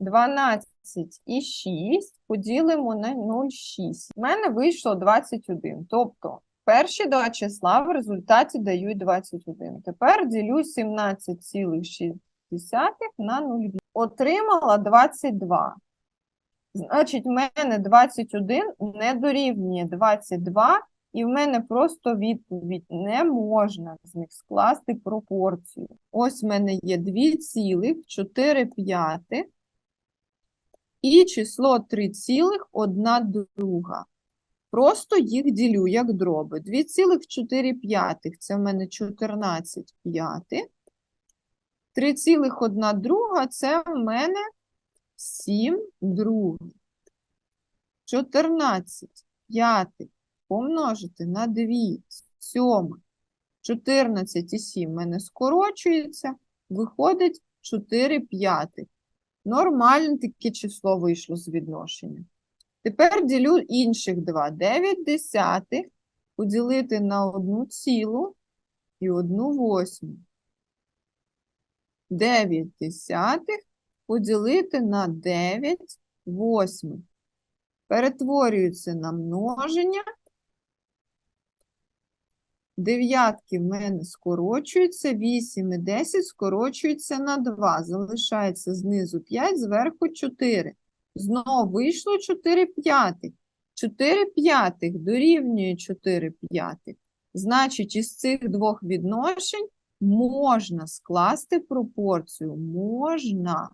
12 і 6 поділимо на 0,6. У мене вийшло 21. Тобто перші два числа в результаті дають 21. Тепер ділю 17,6 на 0,8. Отримала 22. Значить, в мене 21 не дорівнює 22, і в мене просто відповідь не можна з них скласти пропорцію. Ось в мене є 2,4 і число 3,1 друга. Просто їх ділю як дроби. 2,4 це в мене 14 п'ятих. 3,1 друга це в мене 7 других. 14 п'ятих помножити на 2 сьомих. 14 і 7 в мене скорочується, виходить 4 п'ятих. Нормальне таке число вийшло з відношення. Тепер ділю інших два. 9 десятих поділити на 1 цілу і 1 восьму. 9 десятих поділити на 9 восьмих. Перетворюється на множення. Дев'ятки в мене скорочуються, 8 і 10 скорочуються на 2. Залишається знизу 5, зверху 4. Знову вийшло 4 п'ятих. 4 п'ятих дорівнює 4 п'ятих. Значить, із цих двох відношень можна скласти пропорцію. Можна.